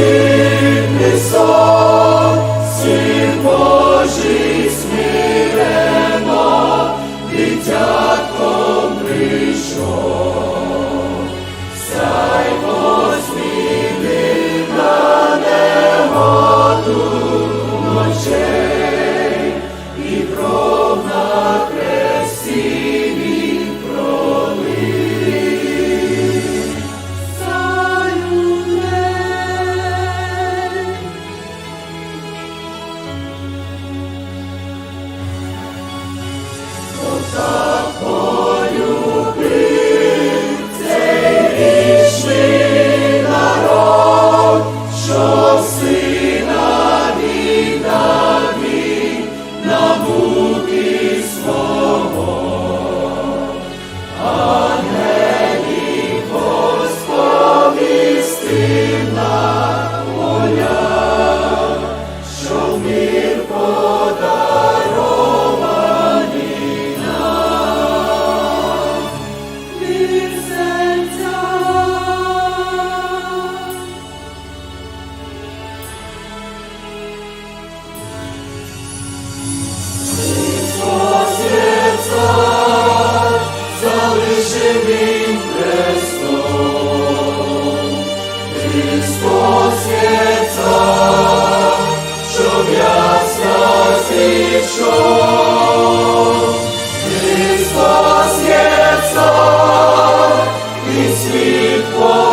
Сильний. прийшов, Христос є цар, і світ Бог.